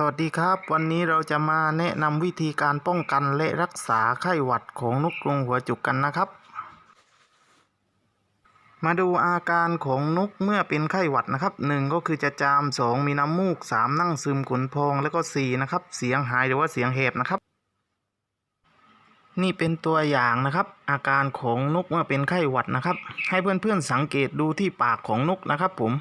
สวัสดีครับ วันนี้เราจะมาแนะนำวิธีการป้องกันและรักษาไข้หวัดของนกกรงหัวจุกกันนะครับ มาดูอาการของนกเมื่อเป็นไข้หวัดนะครับหนึ่งก็คือจะจามสองมีน้ำมูกสามนั่งซึมขนพองแล้วก็สี่นะครับ เสียงหายหรือว่าเสียงแหบนะครับ นี่เป็นตัวอย่างนะครับ อาการของนกเมื่อเป็นไข้หวัดนะครับ ให้เพื่อนๆสังเกตดูที่ปากของนกนะครับผม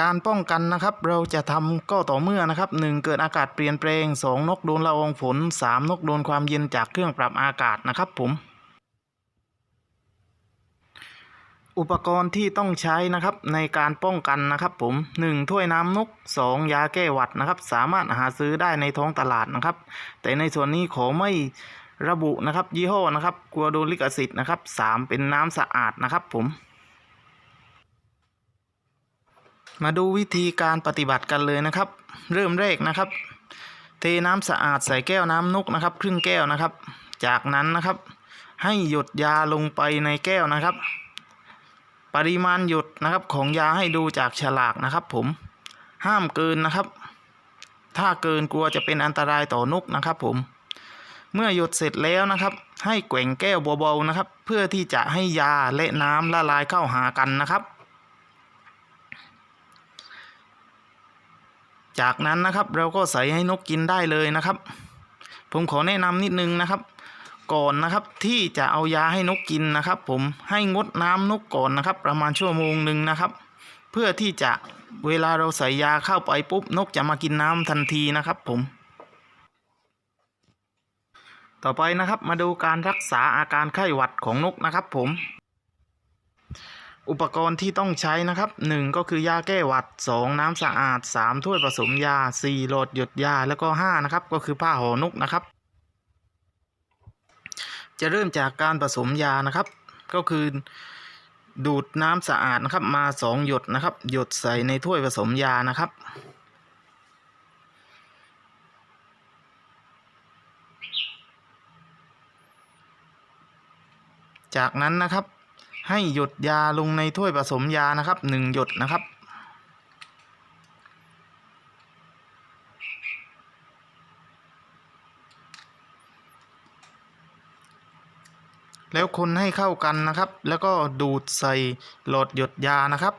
การป้องกันนะครับเราจะทำก็ต่อเมื่อนะครับ 1. เกิดอากาศเปลี่ยนแปลง 2. นกโดนละอองฝน 3. นกโดนความเย็นจากเครื่องปรับอากาศนะครับผม อุปกรณ์ที่ต้องใช้นะครับในการป้องกันนะครับผม 1. ถ้วยน้ำนก 2. ยาแก้หวัดนะครับ สามารถหาซื้อได้ในท้องตลาดนะครับ แต่ในส่วนนี้ขอไม่ระบุนะครับยี่ห้อนะครับกลัวโดนลิขสิทธิ์นะครับ 3. เป็นน้ำสะอาดนะครับผม มาดูวิธีการปฏิบัติกันเลยนะครับ เริ่มแรกนะครับ เทน้ำสะอาดใส่แก้วน้ำนกนะครับ ครึ่งแก้วนะครับ จากนั้นนะครับ ให้หยดยาลงไปในแก้วนะครับ ปริมาณหยดนะครับของยาให้ดูจากฉลากนะครับ ผมห้ามเกินนะครับ ถ้าเกินกลัวจะเป็นอันตรายต่อนกนะครับ ผม เมื่อหยดเสร็จแล้วนะครับ ให้แกว่งแก้วเบาๆนะครับ เพื่อที่จะให้ยาและน้ำละลายเข้าหากันนะครับ จากนั้นนะครับเราก็ใส่ให้นกกินได้เลยนะครับ ผมขอแนะนำนิดนึงนะครับ ก่อนนะครับที่จะเอายาให้นกกินนะครับ ผมให้งดน้ำนกก่อนนะครับ ประมาณชั่วโมงหนึ่งนะครับ เพื่อที่จะเวลาเราใส่ยาเข้าไปปุ๊บนกจะมากินน้ำทันทีนะครับ ผม ต่อไปนะครับมาดูการรักษาอาการไข้หวัดของนกนะครับ ผม อุปกรณ์ที่ต้องใช้นะครับ 1 ก็คือยาแก้หวัด 2 น้ำสะอาด 3 ถ้วยผสมยา4โหลดหยดยาแล้วก็5นะครับก็คือผ้าห่อนกนะครับ จะเริ่มจากการผสมยานะครับ ก็คือดูดน้ำสะอาดนะครับมา 2 หยดนะครับ หยดใส่ในถ้วยผสมยานะครับจากนั้นนะครับ ให้หยดยาลงในถ้วยผสมยานะครับหนึ่งหยดนะครับแล้วคนให้เข้ากันนะครับ แล้วก็ดูดใส่หลอดหยดยานะครับ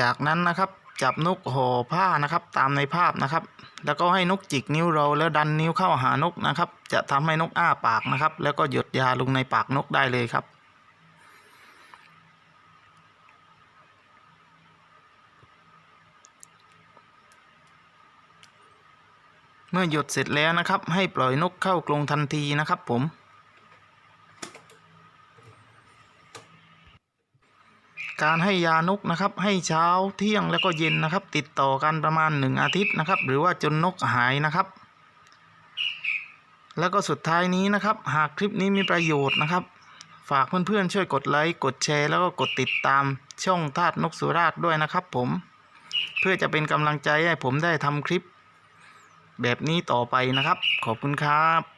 จากนั้นนะครับจับนกห่อผ้านะครับตามในภาพนะครับ แล้วก็ให้นกจิกนิ้วเราแล้วดันนิ้วเข้าหานกนะครับ จะทำให้นกอ้าปากนะครับ แล้วก็หยดยาลงในปากนกได้เลยครับ เมื่อหยดเสร็จแล้วนะครับ ให้ปล่อยนกเข้ากรงทันทีนะครับผม การให้ยานกนะครับให้เช้าเที่ยงแล้วก็เย็นนะครับ ติดต่อกันประมาณหนึ่งอาทิตย์นะครับ หรือว่าจนนกหายนะครับ แล้วก็สุดท้ายนี้นะครับ หากคลิปนี้มีประโยชน์นะครับ ฝากเพื่อนๆช่วยกดไลค์กดแชร์ แล้วก็กดติดตามช่องทาสนกสุราษฎร์ด้วยนะครับ ผม เพื่อจะเป็นกำลังใจให้ผมได้ทำคลิป แบบนี้ต่อไปนะครับ ขอบคุณครับ